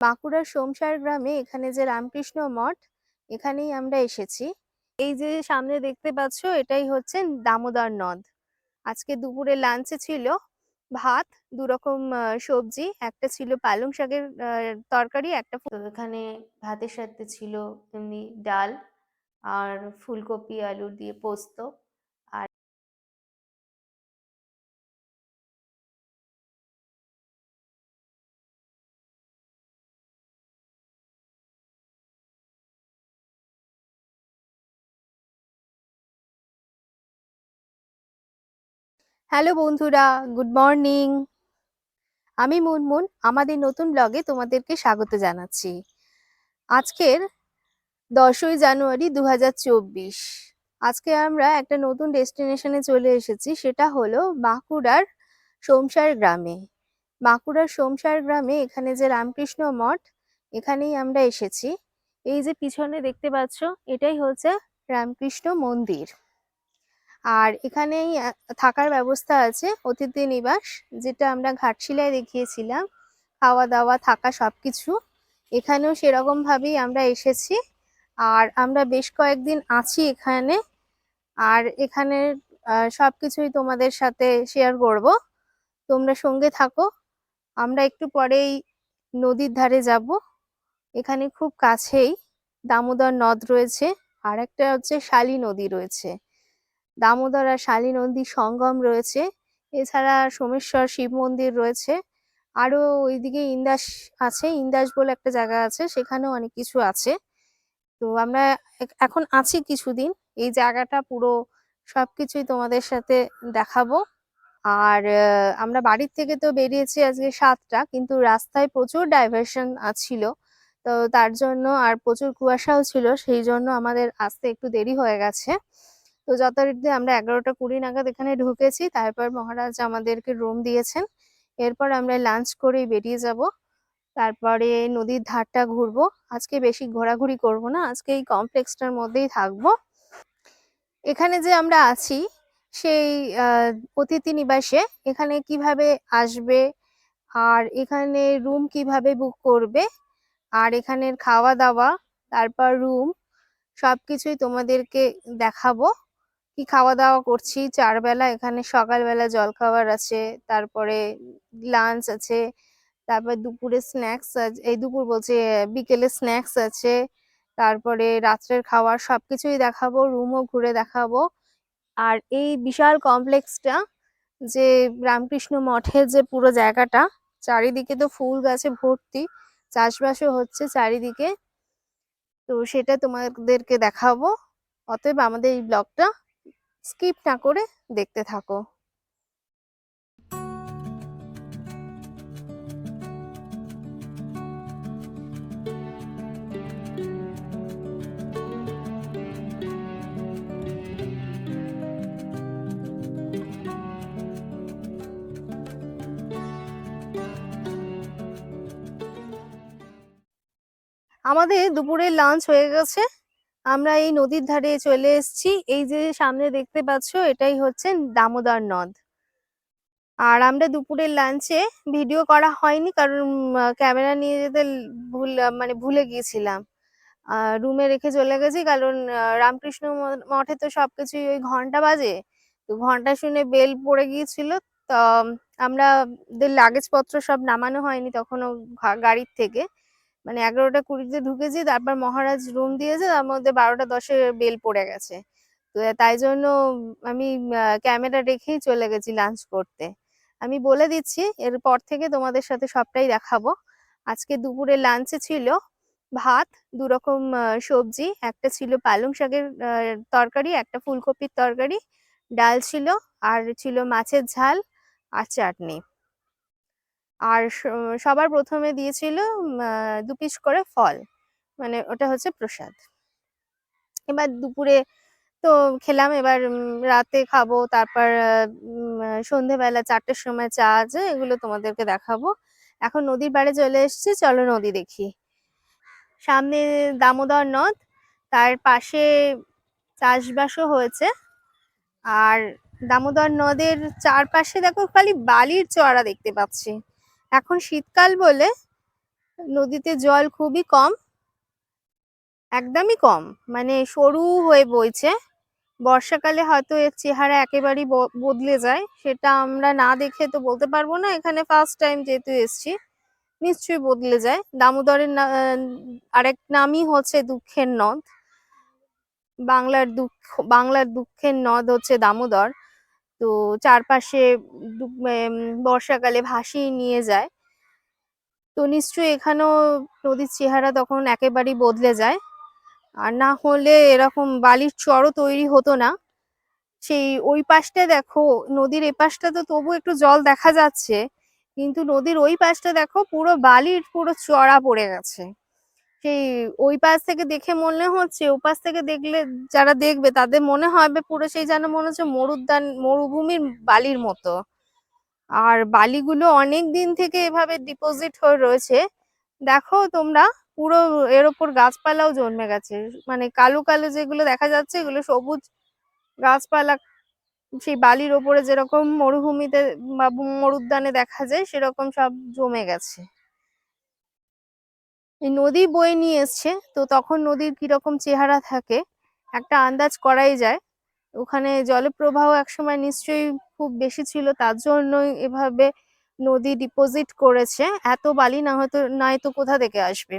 বাঁকুড়ার সোমসার গ্রামে এখানে যে রামকৃষ্ণ মঠ এখানেই আমরা এসেছি। এই যে সামনে দেখতে পাচ্ছ এটাই হচ্ছে দামোদর নদ। আজকে দুপুরে লাঞ্চে ছিল ভাত দু রকম আহ, সবজি একটা ছিল পালং শাকের তরকারি একটা এখানে ভাতের সাথে ছিল এমনি ডাল আর ফুলকপি আলু দিয়ে পোস্ত। হ্যালো বন্ধুরা, গুড মর্নিং। আমি মুনমুন, আমাদের নতুন ব্লগে তোমাদেরকে স্বাগত জানাচ্ছি। আজকের দশই জানুয়ারি দু হাজার চব্বিশ। আজকে আমরা একটা নতুন ডেস্টিনেশনে চলে এসেছি, সেটা হলো বাঁকুড়ার সোমসার গ্রামে। বাঁকুড়ার সোমসার গ্রামে এখানে যে রামকৃষ্ণ মঠ, এখানেই আমরা এসেছি। এই যে পিছনে দেখতে পাচ্ছ, এটাই হচ্ছে রামকৃষ্ণ মন্দির। আর এখানেই থাকার ব্যবস্থা আছে। অতিথি নিবাস, যেটা আমরা ঘাটশিলায় দেখিয়েছিলাম। খাওয়া দাওয়া থাকা সব কিছু এখানেও সেরকম ভাবেই আমরা এসেছি। আর আমরা বেশ কয়েকদিন আছি এখানে। আর এখানে সব কিছুই তোমাদের সাথে শেয়ার করব। তোমরা সঙ্গে থাকো। আমরা একটু পরেই নদীর ধারে যাব। এখানে খুব কাছেই দামোদর নদ রয়েছে। আর একটা হচ্ছে শালী নদী রয়েছে। দামোদর আর শালী নদীর সঙ্গম রয়েছে। এছাড়া সোমেশ্বর, শিব মন্দির রয়েছে। আরও ওইদিকে ইন্দাস আছে, ইন্দাস বলে একটা জায়গা আছে, সেখানেও অনেক কিছু আছে। তো আমরা এখ- এখন আছি কিছুদিন। এই জায়গাটা পুরো সবকিছুই তোমাদের সাথে দেখাবো। আর আমরা বাড়ির থেকে তো বেরিয়েছি আজকে সাতটা, কিন্তু রাস্তায় প্রচুর ডাইভারশন ছিল। তো তার জন্য আর প্রচুর কুয়াশাও ছিল, সেই জন্য আমাদের আসতে একটু দেরি হয়ে গেছে। তো যথারীতি আমরা এগারোটা কুড়ি নাগাদ এখানে ঢুকেছি। তারপর মহারাজ আমাদেরকে রুম দিয়েছেন। এরপর আমরা লাঞ্চ করেই বেরিয়ে যাব। তারপরে নদীর ধারটা ঘুরবো। আজকে বেশি ঘোরাঘুরি করব না, আজকে এই কমপ্লেক্সটার মধ্যেই থাকব। এখানে যে আমরা আছি, সেই অতিথি নিবাসে এখানে কীভাবে আসবে, আর এখানে রুম কীভাবে বুক করবে, আর এখানের খাওয়া দাওয়া, তারপর রুম সবকিছুই তোমাদেরকে দেখাবো। কি খাওয়া দাওয়া করছি? চার বেলা এখানে সকালবেলা জলখাবার আছে, তারপরে লাঞ্চ আছে, তারপর দুপুরে স্ন্যাক্স আছে এই দুপুর বলছে বিকেলে স্ন্যাক্স আছে, তারপরে রাত্রের খাবার সবকিছুই দেখাবো রুমও ঘুরে দেখাবো। আর এই বিশাল কমপ্লেক্সটা যে রামকৃষ্ণ মঠের যে পুরো জায়গাটা, চারিদিকে তো ফুল গাছে ভর্তি, চাষবাসও হচ্ছে চারিদিকে। তো সেটা তোমাদেরকে দেখাবো। অতএব আমাদের এই ব্লগটা স্কিপ না করে দেখতে থাকো। আমাদের দুপুরের লাঞ্চ হয়ে গেছে। আমরা এই নদীর ধারে চলে এসেছি। এই যে সামনে দেখতে পাচ্ছো, এটাই হচ্ছে দামোদর নদ। আর আমরা দুপুরের লাঞ্চে ভিডিও করা হয়নি, কারণ ক্যামেরা নিয়ে যেতে ভুল মানে ভুলে গিয়েছিলাম। রুমে রেখে চলে গেছি, কারণ রামকৃষ্ণ মঠে তো সবকিছুই ওই ঘণ্টা বাজে। তো ঘণ্টা শুনে বেল পড়ে গিয়েছিল। তো, আমরা লাগেজ পত্র সব নামানো হয়নি তখনও গাড়ির থেকে। মানে এগারোটা কুড়িতে ঢুকেছি, তারপর মহারাজ রুম দিয়েছে, তার মধ্যে বারোটা দশে বেল পড়ে গেছে। তো তাই জন্য আমি ক্যামেরা রেখেই চলে গেছি লাঞ্চ করতে। আমি বলে দিচ্ছি, এরপর থেকে তোমাদের সাথে সবটাই দেখাবো। আজকে দুপুরে লাঞ্চে ছিল ভাত দু রকম সবজি, একটা ছিল পালং শাকের তরকারি, একটা ফুলকপির তরকারি, ডাল ছিল, আর ছিল মাছের ঝাল আর চাটনি। আর সবার প্রথমে দিয়েছিল দু পিস করে ফল। মানে ওটা হচ্ছে প্রসাদ। এবার দুপুরে তো খেলাম, এবার রাতে খাব, তারপর সন্ধেবেলা চারটের সময় চা আছে, এগুলো তোমাদেরকে দেখাবো। এখন নদীর পাড়ে চলে এসেছি, চলো নদী দেখি। সামনে দামোদর নদ, তার পাশে চাষবাসও হয়েছে। আর দামোদর নদের চারপাশে দেখো খালি বালির চড়া দেখতে পাচ্ছি। এখন শীতকাল বলে নদীতে জল খুবই কম, একদমই কম। মানে সরু হয়ে বইছে। বর্ষাকালে হয়তো এর চেহারা একেবারেই বদলে যায়, সেটা আমরা না দেখে তো বলতে পারব না। এখানে ফার্স্ট টাইম যেহেতু এসছি, নিশ্চয়ই বদলে যায়। দামোদরের আরেক নামই হচ্ছে দুঃখের নদ। বাংলার দুঃখ বাংলার দুঃখের নদ হচ্ছে দামোদর। তো চারপাশে বর্ষাকালে ভাসিয়ে নিয়ে যায়। তো নিশ্চয়ই এখানেও নদীর চেহারা তখন একেবারেই বদলে যায়। আর না হলে এরকম বালির চরও তৈরি হতো না। সেই ওই পাশটা দেখো, নদীর এ পাশটা তো তবু একটু জল দেখা যাচ্ছে, কিন্তু নদীর ওই পাশটা দেখো পুরো বালির পুরো চড়া পড়ে গেছে। সেই ওই পাশ থেকে দেখে মনে হচ্ছে, ও পাশ থেকে দেখলে যারা দেখবে তাদের মনে হবে পুরো সেই যেন মনে হচ্ছে মরুদ্যান, মরুভূমির বালির মতো। আর বালিগুলো অনেক দিন থেকে এভাবে ডিপোজিট হয়ে রয়েছে। দেখো তোমরা, পুরো এর ওপর গাছপালাও জন্মে গেছে। মানে কালো কালো যেগুলো দেখা যাচ্ছে এগুলো সবুজ গাছপালা, সেই বালির ওপরে যেরকম মরুভূমিতে বা মরুদ্যানে দেখা যায় সেরকম সব জমে গেছে। এই নদী বয়ে নিয়ে এসছে। তো তখন নদীর কীরকম চেহারা থাকে, একটা আন্দাজ করাই যায়। ওখানে জলপ্রবাহ একসময় নিশ্চয়ই খুব বেশি ছিল, তার জন্যই এভাবে নদী ডিপোজিট করেছে। এত বালি না হয়তো নয়তো কোথা থেকে আসবে।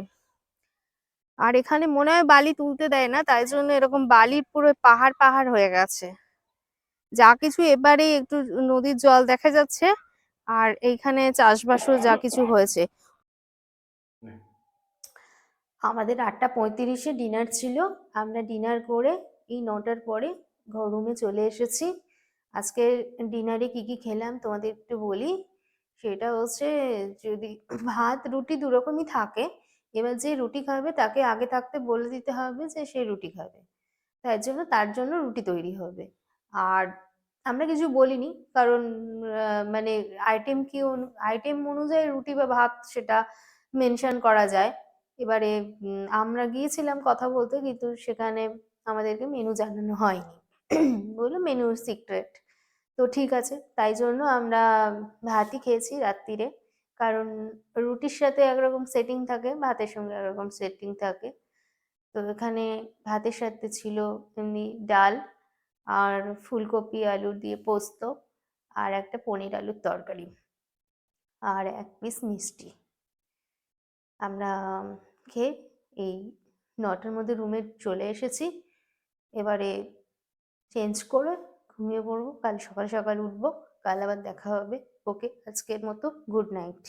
আর এখানে মনে হয় বালি তুলতে দেয় না, তাই জন্য এরকম বালির পুরো পাহাড় পাহাড় হয়ে গেছে। যা কিছু এবারে একটু নদীর জল দেখা যাচ্ছে, আর এইখানে চাষবাসও যা কিছু হয়েছে। আমাদের আটটা পঁয়ত্রিশে ডিনার ছিল। আমরা ডিনার করে এই নটার পরে ঘর রুমে চলে এসেছি। আজকে ডিনারে কি কি খেলাম তোমাদের একটু বলি। সেটা হচ্ছে যদি ভাত, রুটি দুরকমই থাকে, এবার যে রুটি খাবে তাকে আগে থাকতে বলে দিতে হবে যে সে রুটি খাবে। তাই জন্য, তার জন্য রুটি তৈরি হবে। আর আমরা কিছু বলিনি, কারণ মানে আইটেম কি আইটেম অনুযায়ী রুটি বা ভাত সেটা মেনশন করা যায়। এবারে আমরা গিয়েছিলাম কথা বলতে, কিন্তু সেখানে আমাদেরকে মেনু জানানো হয়নি। বলল মেনু সিক্রেট তো ঠিক আছে, তাই জন্য আমরা ভাতই খেয়েছি রাত্রিরে কারণ রুটির সাথে একরকম সেটিং থাকে, ভাতের সঙ্গে একরকম সেটিং থাকে। তো এখানে ভাতের সাথে ছিল এমনি ডাল আর ফুলকপি, আলু দিয়ে পোস্ত আর একটা পনির আলুর তরকারি। আর এক পিস মিষ্টি। আমরা খেয়ে এই নটার মধ্যে রুমে চলে এসেছি। এবারে চেঞ্জ করে ঘুমিয়ে পড়ব। কাল সকাল সকাল উঠবো। কাল আবার দেখা হবে। ওকে, আজকের মতো গুড নাইট